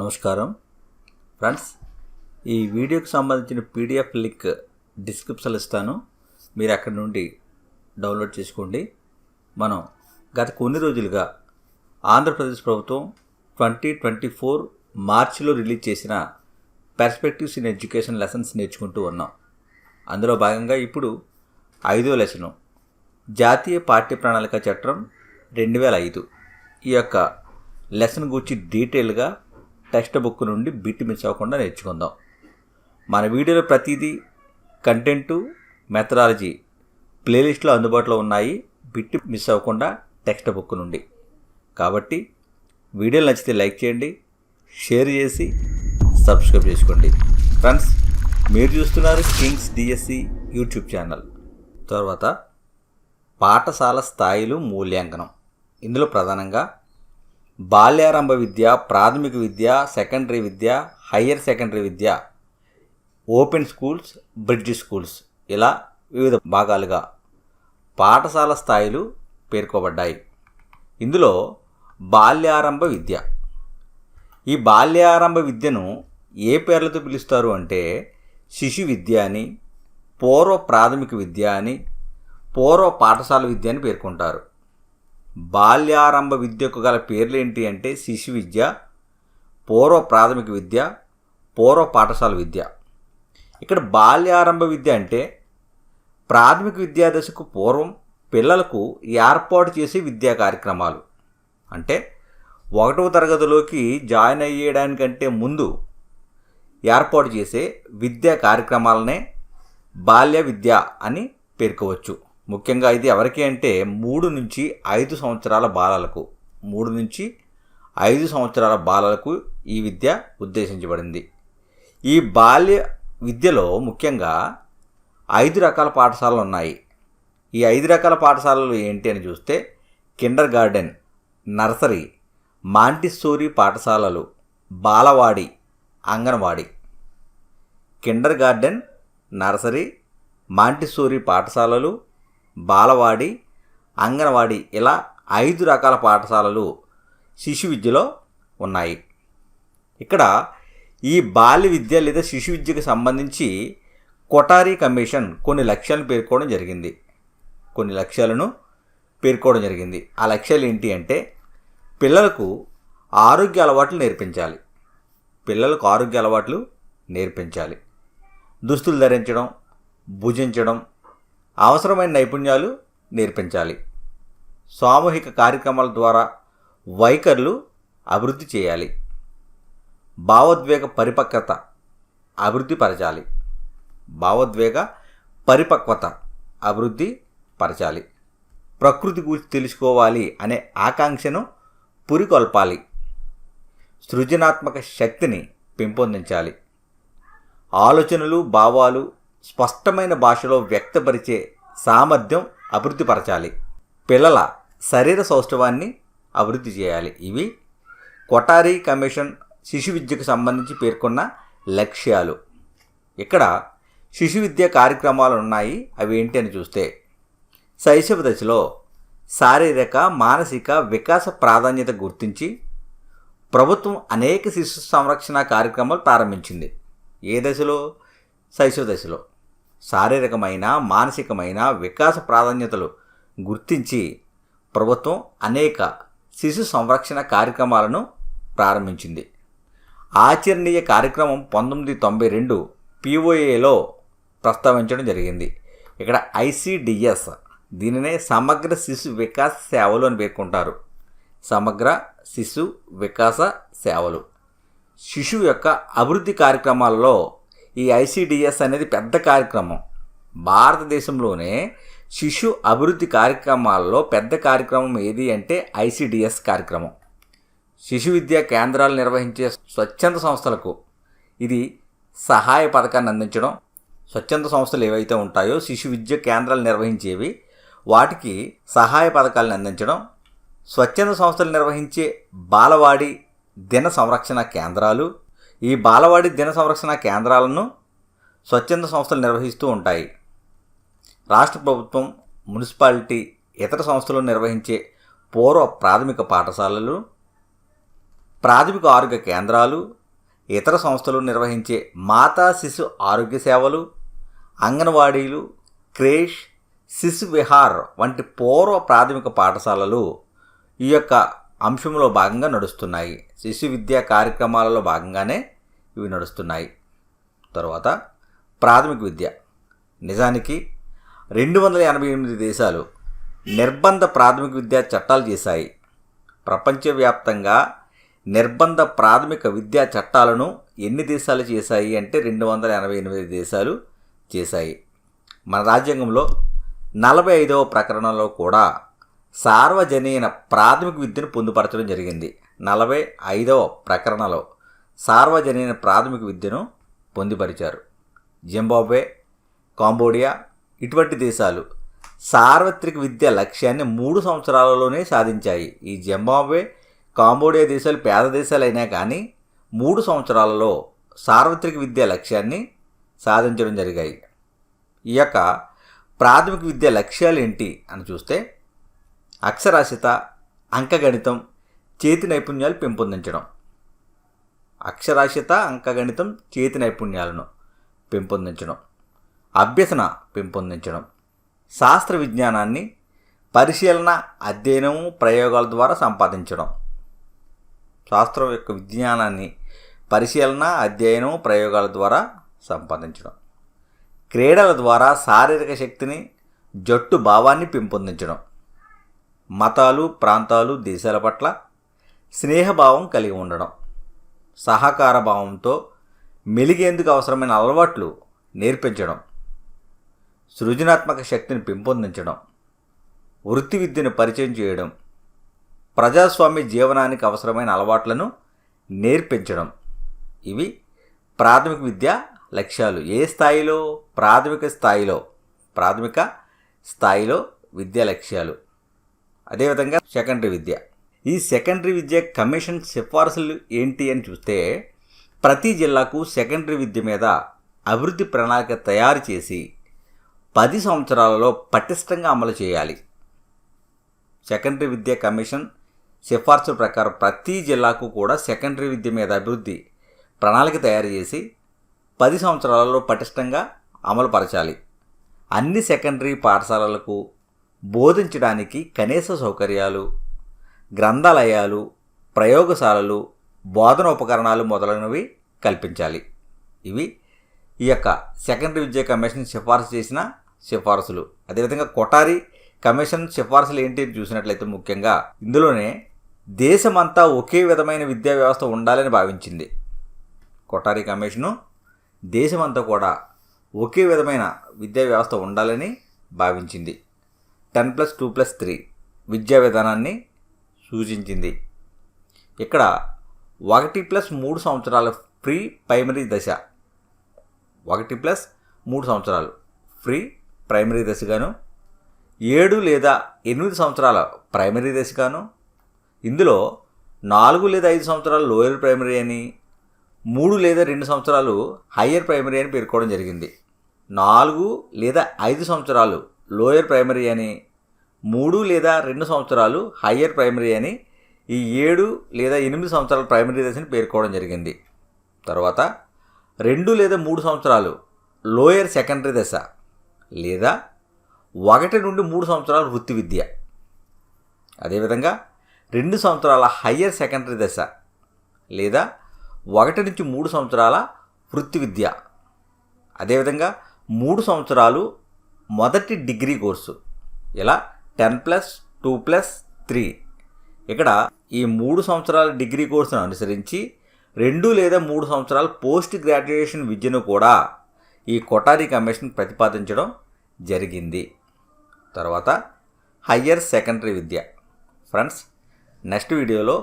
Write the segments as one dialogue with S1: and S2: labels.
S1: నమస్కారం. ఫ్రెండ్స్ ఈ వీడియోకి సంబంధించిన పీడిఎఫ్ లింక్ డిస్క్రిప్షన్లో ఇస్తాను. మీరు అక్కడి నుండి డౌన్లోడ్ చేసుకోండి. మనం గత కొన్ని రోజులుగా ఆంధ్రప్రదేశ్ ప్రభుత్వం ట్వంటీ ట్వంటీ ఫోర్ మార్చిలో రిలీజ్ చేసిన పర్స్పెక్టివ్స్ ఇన్ ఎడ్యుకేషన్ లెసన్స్ నేర్చుకుంటూ ఉన్నాం. అందులో భాగంగా ఇప్పుడు ఐదో లెసను జాతీయ పాఠ్య ప్రణాళిక చట్టం రెండు వేల ఐదు ఈ యొక్క లెసన్ గురించి డీటెయిల్గా టెక్స్ట్ బుక్ నుండి బిట్ మిస్ అవ్వకుండా నేర్చుకుందాం. మన వీడియోలో ప్రతిదీ కంటెంటు మెథడాలజీ ప్లేలిస్ట్లో అందుబాటులో ఉన్నాయి. బిట్ మిస్ అవ్వకుండా టెక్స్ట్ బుక్ నుండి. కాబట్టి వీడియోలు నచ్చితే లైక్ చేయండి షేర్ చేసి సబ్స్క్రైబ్ చేసుకోండి. ఫ్రెండ్స్ మీరు చూస్తున్నారు కింగ్స్ డిఎస్సి యూట్యూబ్ ఛానల్. తర్వాత పాఠశాల స్థాయిలు మూల్యాంకనం. ఇందులో ప్రధానంగా బాల్యారంభ విద్య ప్రాథమిక విద్య సెకండరీ విద్య హయ్యర్ సెకండరీ విద్య ఓపెన్ స్కూల్స్ బ్రిడ్జ్ స్కూల్స్ ఇలా వివిధ భాగాలుగా పాఠశాల స్థాయిలు పేర్కోబడ్డాయి. ఇందులో బాల్యారంభ విద్య. ఈ బాల్యారంభ విద్యను ఏ పేర్లతో పిలుస్తారు అంటే శిశు విద్య అని పూర్వ ప్రాథమిక విద్య అని పూర్వ పాఠశాల విద్య అని పేర్కొంటారు. బాల్యారంభ విద్యకు గల పేర్లు ఏంటి అంటే శిశు విద్య పూర్వ ప్రాథమిక విద్య పూర్వ పాఠశాల విద్య. ఇక్కడ బాల్యారంభ విద్య అంటే ప్రాథమిక విద్యా దశకు పూర్వం పిల్లలకు ఏర్పాటు చేసే విద్యా కార్యక్రమాలు. అంటే ఒకటవ తరగతిలోకి జాయిన్ అయ్యేయడానికంటే ముందు ఏర్పాటు చేసే విద్యా కార్యక్రమాలనే బాల్య విద్య అని పేర్కోవచ్చు. ముఖ్యంగా ఇది ఎవరికి అంటే మూడు నుంచి ఐదు సంవత్సరాల బాలలకు మూడు నుంచి ఐదు సంవత్సరాల బాలలకు ఈ విద్య ఉద్దేశించబడింది. ఈ బాల్య విద్యలో ముఖ్యంగా ఐదు రకాల పాఠశాలలు ఉన్నాయి. ఈ ఐదు రకాల పాఠశాలలు ఏంటి అని చూస్తే కిండర్ గార్డెన్ నర్సరీ మాంటిస్సోరీ పాఠశాలలు బాలవాడి anganwadi. Kindergarten nursery Montessori పాఠశాలలు బాలవాడి అంగన్వాడి ఇలా ఐదు రకాల పాఠశాలలు శిశు విద్యలో ఉన్నాయి. ఇక్కడ ఈ బాల్య విద్య లేదా శిశు విద్యకు సంబంధించి కొటారీ కమిషన్ కొన్ని లక్ష్యాలను పేర్కోవడం జరిగింది. కొన్ని లక్ష్యాలను పేర్కోవడం జరిగింది. ఆ లక్ష్యాలు ఏంటి అంటే పిల్లలకు ఆరోగ్య అలవాట్లు నేర్పించాలి. పిల్లలకు ఆరోగ్య అలవాట్లు నేర్పించాలి. దుస్తులు ధరించడం భుజించడం అవసరమైన నైపుణ్యాలు నేర్పించాలి. సామూహిక కార్యక్రమాల ద్వారా వైఖరులు అభివృద్ధి చేయాలి. భావోద్వేగ పరిపక్వత అభివృద్ధి పరచాలి. భావోద్వేగ పరిపక్వత అభివృద్ధి పరచాలి. ప్రకృతి గురించి తెలుసుకోవాలి అనే ఆకాంక్షను పురికొల్పాలి. సృజనాత్మక శక్తిని పెంపొందించాలి. ఆలోచనలు భావాలు స్పష్టమైన భాషలో వ్యక్తపరిచే సామర్థ్యం అభివృద్ధిపరచాలి పిల్లల శరీర సౌష్ఠవాన్ని అభివృద్ధి చేయాలి. ఇవి కొటారీ కమిషన్ శిశు విద్యకు సంబంధించి పేర్కొన్న లక్ష్యాలు. ఇక్కడ శిశు విద్య కార్యక్రమాలు ఉన్నాయి. అవి ఏంటి అని చూస్తే శైశవ దశలో శారీరక మానసిక వికాస ప్రాధాన్యత గుర్తించి ప్రభుత్వం అనేక శిశు సంరక్షణ కార్యక్రమాలు ప్రారంభించింది. ఏ దశలో? శైశవ దశలో. శారీరకమైన మానసికమైన వికాస ప్రాధాన్యతలు గుర్తించి ప్రభుత్వం అనేక శిశు సంరక్షణ కార్యక్రమాలను ప్రారంభించింది. ఆచరణీయ కార్యక్రమం పంతొమ్మిది తొంభై రెండు పీఓఏలో ప్రస్తావించడం జరిగింది. ఇక్కడ ఐసిడిఎస్ దీనినే సమగ్ర శిశు వికాస సేవలు అని పేర్కొంటారు. సమగ్ర శిశు వికాస సేవలు. శిశువు యొక్క అభివృద్ధి కార్యక్రమాలలో ఈ ఐసిడిఎస్ అనేది పెద్ద కార్యక్రమం. భారతదేశంలోనే శిశు అభివృద్ధి కార్యక్రమాల్లో పెద్ద కార్యక్రమం ఏది అంటే ఐసిడిఎస్ కార్యక్రమం. శిశు విద్యా కేంద్రాలు నిర్వహించే స్వచ్ఛంద సంస్థలకు ఇది సహాయ పథకాన్ని అందించడం స్వచ్ఛంద సంస్థలు ఏవైతే ఉంటాయో శిశు విద్య కేంద్రాలు నిర్వహించేవి వాటికి సహాయ పథకాలను అందించడం స్వచ్ఛంద సంస్థలు నిర్వహించే బాలవాడి దిన సంరక్షణ కేంద్రాలు ఈ బాలవాడి దిన సంరక్షణ కేంద్రాలను స్వచ్ఛంద సంస్థలు నిర్వహిస్తూ ఉంటాయి. రాష్ట్ర ప్రభుత్వం మున్సిపాలిటీ ఇతర సంస్థలు నిర్వహించే పూర్వ ప్రాథమిక పాఠశాలలు ప్రాథమిక ఆరోగ్య కేంద్రాలు ఇతర సంస్థలు నిర్వహించే మాతా శిశు ఆరోగ్య సేవలు అంగన్వాడీలు క్రేష్ శిశు విహార్ వంటి పూర్వ ప్రాథమిక పాఠశాలలు ఈ యొక్క అంశంలో భాగంగా నడుస్తున్నాయి. శిశు విద్యా కార్యక్రమాలలో భాగంగానే ఇవి నడుస్తున్నాయి. తర్వాత ప్రాథమిక విద్య. నిజానికి రెండు వందల ఎనభై ఎనిమిది దేశాలు నిర్బంధ ప్రాథమిక విద్యా చట్టాలు చేశాయి. ప్రపంచవ్యాప్తంగా నిర్బంధ ప్రాథమిక విద్యా చట్టాలను ఎన్ని దేశాలు చేశాయి అంటే రెండు వందల ఎనభై ఎనిమిది దేశాలు చేశాయి. మన రాజ్యాంగంలో నలభై ఐదవ ప్రకరణలో కూడా సార్వజనీన ప్రాథమిక విద్యను పొందుపరచడం జరిగింది. నలభై ఐదవ ప్రకరణలో. సార్వజనీన ప్రాథమిక విద్యను పొందిపరిచారు. జింబాబ్వే కాంబోడియా ఇటువంటి దేశాలు సార్వత్రిక విద్య లక్ష్యాన్ని మూడు సంవత్సరాలలోనే సాధించాయి. ఈ జింబాబ్వే కాంబోడియా దేశాలు పేద దేశాలు అయినా కానీ మూడు సంవత్సరాలలో సార్వత్రిక విద్య లక్ష్యాన్ని సాధించడం జరిగాయి. ఈ యొక్క ప్రాథమిక విద్య లక్ష్యాలు ఏంటి అని చూస్తే అక్షరాస్యత అంకగణితం చేతి నైపుణ్యాలు పెంపొందించడం. అక్షరాస్యత అంకగణితం చేతి నైపుణ్యాలను పెంపొందించడం. అభ్యసన పెంపొందించడం. శాస్త్ర విజ్ఞానాన్ని పరిశీలన అధ్యయనం ప్రయోగాల ద్వారా సంపాదించడం. శాస్త్రం యొక్క విజ్ఞానాన్ని పరిశీలన అధ్యయనం ప్రయోగాల ద్వారా సంపాదించడం. క్రీడల ద్వారా శారీరక శక్తిని జట్టు భావాన్ని పెంపొందించడం. మతాలు ప్రాంతాలు దేశాల పట్ల స్నేహభావం కలిగి ఉండడం. సహకార భావంతో మెలిగేందుకు అవసరమైన అలవాట్లు నేర్పించడం సృజనాత్మక శక్తిని పెంపొందించడం వృత్తి విద్యను పరిచయం చేయడం ప్రజాస్వామ్య జీవనానికి అవసరమైన అలవాట్లను నేర్పించడం. ఇవి ప్రాథమిక విద్య లక్ష్యాలు. ఏ స్థాయిలో? ప్రాథమిక స్థాయిలో. ప్రాథమిక స్థాయిలో విద్యా లక్ష్యాలు. అదేవిధంగా సెకండరీ విద్య. ఈ సెకండరీ విద్య కమిషన్ సిఫార్సులు ఏంటి అని చూస్తే ప్రతి జిల్లాకు సెకండరీ విద్య మీద అభివృద్ధి ప్రణాళిక తయారు చేసి పది సంవత్సరాలలో పటిష్టంగా అమలు చేయాలి. సెకండరీ విద్య కమిషన్ సిఫార్సు ప్రకారం ప్రతి జిల్లాకు కూడా సెకండరీ విద్య మీద అభివృద్ధి ప్రణాళిక తయారు చేసి పది సంవత్సరాలలో పటిష్టంగా అమలు పరచాలి. అన్ని సెకండరీ పాఠశాలలకు బోధించడానికి కనీస సౌకర్యాలు గ్రంథాలయాలు ప్రయోగశాలలు బోధన ఉపకరణాలు మొదలైనవి కల్పించాలి. ఇవి ఈ యొక్క సెకండరీ విద్యా కమిషన్ సిఫార్సు చేసిన సిఫార్సులు. అదేవిధంగా కొటారి కమిషన్ సిఫార్సులు ఏంటి అని చూసినట్లయితే ముఖ్యంగా ఇందులోనే దేశమంతా ఒకే విధమైన విద్యా వ్యవస్థ ఉండాలని భావించింది. కొటారి కమిషను దేశమంతా కూడా ఒకే విధమైన విద్యా వ్యవస్థ ఉండాలని భావించింది. Ten plus two plus three విద్యా విధానాన్ని సూచించింది. ఇక్కడ ఒకటి ప్లస్ మూడు సంవత్సరాల ఫ్రీ ప్రైమరీ దశ. ఒకటి ప్లస్ మూడు సంవత్సరాలు ఫ్రీ ప్రైమరీ దశగాను ఏడు లేదా ఎనిమిది సంవత్సరాల ప్రైమరీ దశగాను ఇందులో నాలుగు లేదా ఐదు సంవత్సరాలు లోయర్ ప్రైమరీ అని మూడు లేదా రెండు సంవత్సరాలు హయ్యర్ ప్రైమరీ అని పేర్కోవడం జరిగింది. నాలుగు లేదా ఐదు సంవత్సరాలు లోయర్ ప్రైమరీ అని మూడు లేదా రెండు సంవత్సరాలు హయ్యర్ ప్రైమరీ అని ఈ ఏడు లేదా ఎనిమిది సంవత్సరాల ప్రైమరీ దశని పేర్కోవడం జరిగింది. తర్వాత రెండు లేదా మూడు సంవత్సరాలు లోయర్ సెకండరీ దశ లేదా ఒకటి నుండి మూడు సంవత్సరాల వృత్తి విద్య. అదేవిధంగా రెండు సంవత్సరాల హయ్యర్ సెకండరీ దశ లేదా ఒకటి నుంచి మూడు సంవత్సరాల వృత్తి విద్య. అదేవిధంగా మూడు సంవత్సరాలు మొదటి డిగ్రీ కోర్సు. ఇలా ten plus two plus three. ఇక్కడ ఈ మూడు సంవత్సరాల డిగ్రీ కోర్సును అనుసరించి రెండు లేదా మూడు సంవత్సరాల పోస్ట్ గ్రాడ్యుయేషన్ విద్యను కూడా ఈ కొటారి కమిషన్ ప్రతిపాదించడం జరిగింది. తర్వాత హయ్యర్ సెకండరీ విద్య. ఫ్రెండ్స్ నెక్స్ట్ వీడియోలో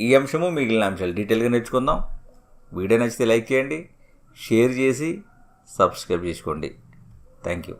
S1: ఈ అంశము మిగిలిన అంశాలు డీటెయిల్గా నేర్చుకుందాం. వీడియో నచ్చితే లైక్ చేయండి షేర్ చేసి సబ్స్క్రైబ్ చేసుకోండి. Thank you.